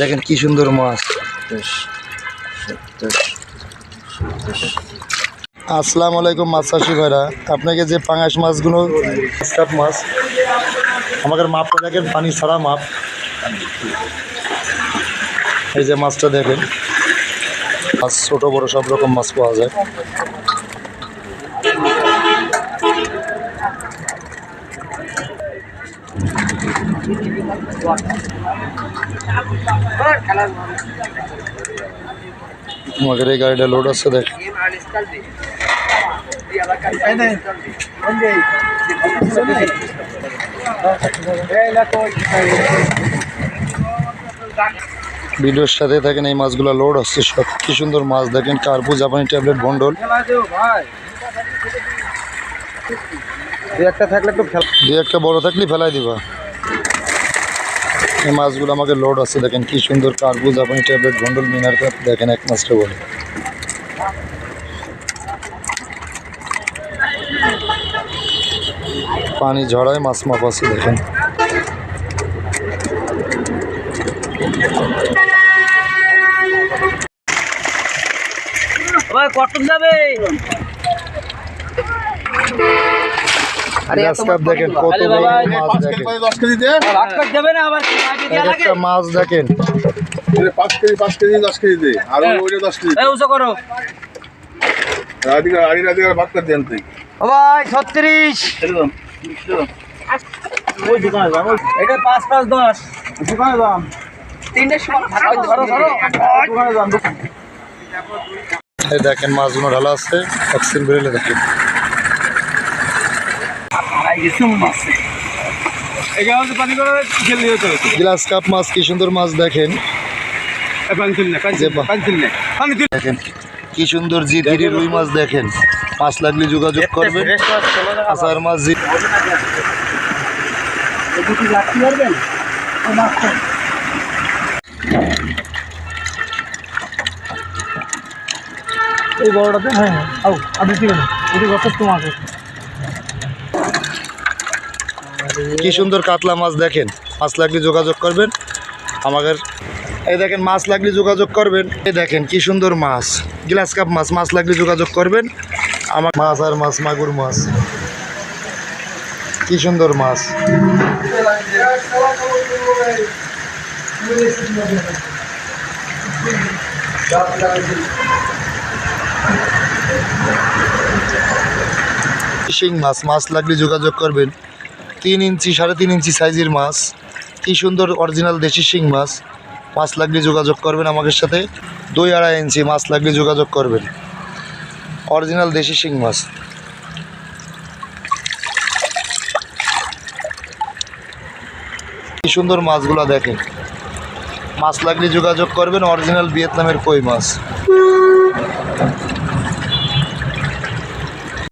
দেখেন কি সুন্দর মাছ। আসসালামু আলাইকুম মাছ চাষি ভাইরা। আপনাকে যে পাঙাশ মাছগুলো কাপ মাছ আমাদের মাপটা দেখেন পানি ছাড়া মাপ। এই যে মাছটা দেখেন মাছ ছোটো বড়ো সব রকম মাছ পাওয়া যায়। আমাদের এই গাড়িটা লোড আছে, দেখ। ভিডিওর সাথে থাকেন, এই মাছগুলো লোড হচ্ছে সব। কি সুন্দর মাছ, দেখেন কার্পু জাপানি ট্যাবলেট বন্ডল একটা থাকলে একটু খেলা দুই একটা বড় থাকলে ফেলাই দিবা। এই মাছগুলো আমাকে লোড আছে দেখেন কি সুন্দর কার্পু জাপানি ট্যাবলেট বন্ডল মিনার কাপ দেখেন এক মাছটা বলে পানি ঝড়ায় মাছ মাপ আছে দেখেন। কটন যাবে আরে গ্লাস কাপ দেখেন কত বড় মাছ দেখেন। একটা মাছ দেখেন। পাঁচ কেজি পাঁচ কেজি দশ কেজি দে। আর ওইটা দশ কেজি করো। রাধিকা আড়ি রাধিকা ভাগ করে দেন তুই। ভাই ছত্রিশ। এটা পাঁচ পাঁচ দশ। দোকানে দাম। দেখেন মাছগুলো ঢালা আছে। অক্সিজেন বেরোলে দেখেন। গ্লাস কাপ মাছ কি সুন্দর মাছ দেখেন। দেখেন কি সুন্দর জি ধীরে রুই মাছ দেখেন। মাছ লাগলে যোগাযোগ করবেন। আসার মাছ জি। এই বড়টাতে হ্যাঁ হ্যাঁ। আপনি ঠিক আছে এটি মাছ আছে। কি সুন্দর কাতলা মাছ দেখেন, মাছ লাগলে যোগাযোগ করবেন। আমাদের এই দেখেন, মাছ লাগলে যোগাযোগ করবেন। এই দেখেন, কি সুন্দর মাছ। গ্লাস কাপ মাছ মাছ লাগলে যোগাযোগ করবেন। আমার মাছ আর মাছ, মাগুর মাছ। কি সুন্দর মাছ। শিং মাছ মাছ লাগলে যোগাযোগ করবেন। তিন ইঞ্চি, সাড়ে তিন ইঞ্চি সাইজের মাছ। কি সুন্দর অরিজিনাল দেশি শিং মাছ। মাছ লাগলে যোগাযোগ করবেন আমাদের সাথে। দুই আড়াই ইঞ্চি মাছ লাগলে যোগাযোগ করবেন। অরিজিনাল দেশি শিং মাছ। কি সুন্দর মাছগুলো দেখেন। মাছ লাগলে যোগাযোগ করবেন অরিজিনাল ভিয়েতনামের কই মাছ।